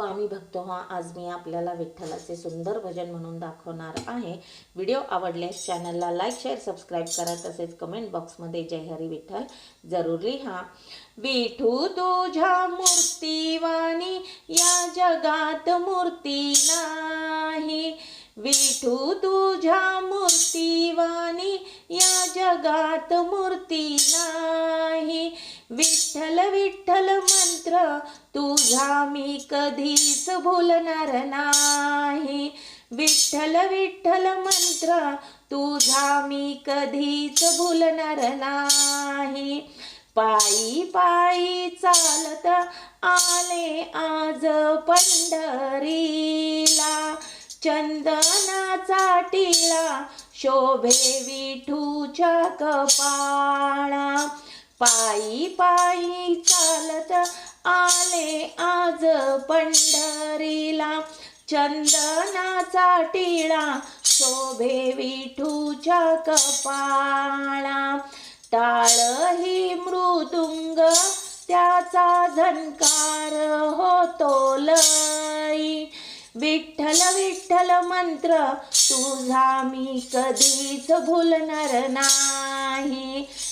स्वामी भक्त हा. आज मी आपल्याला विठ्ठलाचे सुंदर भजन म्हणून दाखवणार आहे. व्हिडिओ आवडल्यास चॅनलला लाईक शेअर सबस्क्राईब करा. तसेच कमेंट बॉक्समध्ये जय हरी विठ्ठल जरूर लिहा. विठू तुझ्या मूर्तीवाणी या जगात मूर्ती नाही. विठू तुझ्या मूर्तीवाणी या जगात मूर्ती नाही. विठ्ठल विठ्ठल मंत्र तुझा मी कधीच भुलणार नाही. विठ्ठल विठ्ठल मंत्र तुझा मी कधीच भुलणार नाही. पायी पायी चालत आले आज पंढरीला. चंदनाचा टिळा शोभे विठूच्या कपाळा पायी पायी चालत आले आज पंढरीला. चंदनाचा टिळा शोभे विठूच्या कपाळा. टाळ ही मृदुंग त्याचा झणकार होतो लई. विठ्ठल विठ्ठल मंत्र तुझा मी कधीच भुलणार नाही.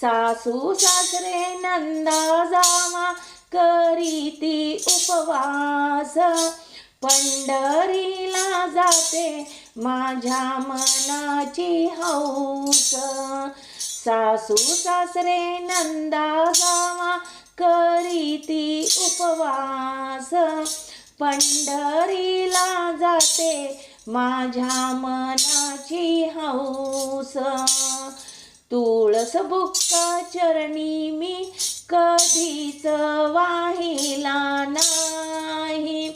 सासू सासरे नंदा जावा करीती उपवास. पंढरीला जाते माझ्या मनाची हौस. सासू सासरे नंदा जावा करीती उपवास. पंढरीला जाते माझ्या मनाची हौस. तुळस बुक्का चरणी मी कधीच वाहिला नाही.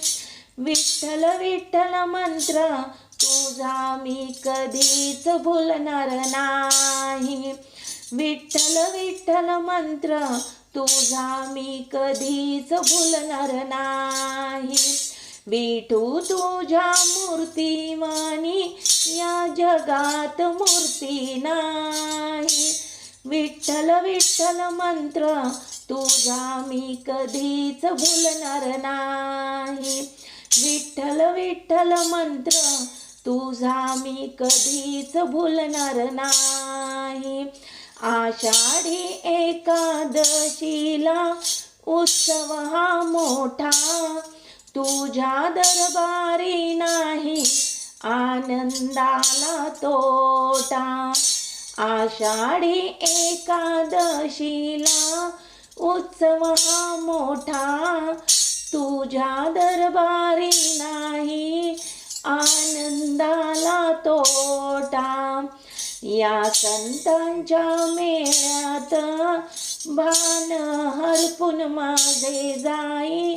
विठ्ठल विठ्ठल मंत्र तुझा मी कधीच भुलणार नाही. विठ्ठल विठ्ठल मंत्र तुझा मी कधीच भुलणार नाही. विठू तुझ्या मूर्तिवानी या जगात मूर्ती नाही. विठ्ठल विठ्ठल मंत्र तुझा मी कधीच भुलणार नाही. विठ्ठल विठ्ठल मंत्र तुझा मी कधीच भुलणार नाही. आषाढी एकादशीला उत्सव हा मोठा तुझ्या दरबारी नाही आनंदाला तोटा. आषाढी एकादशीला उत्सव हा मोठा. तुझ्या दरबारी नाही आनंदाला तोटा. या संतांच्या मेळ्यात भान हरपून माझे जाई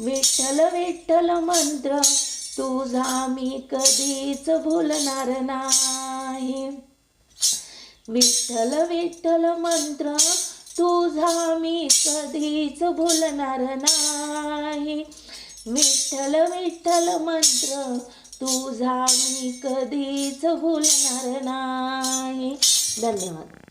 विठ्ठल विठ्ठल मंत्र तुझा मी कधीच भुलणार नाही. विठ्ठल विठ्ठल मंत्र तुझा मी कधीच भुलणार नाही. विठ्ठल विठ्ठल मंत्र तुझा मी कधीच भुलणार नाही. धन्यवाद.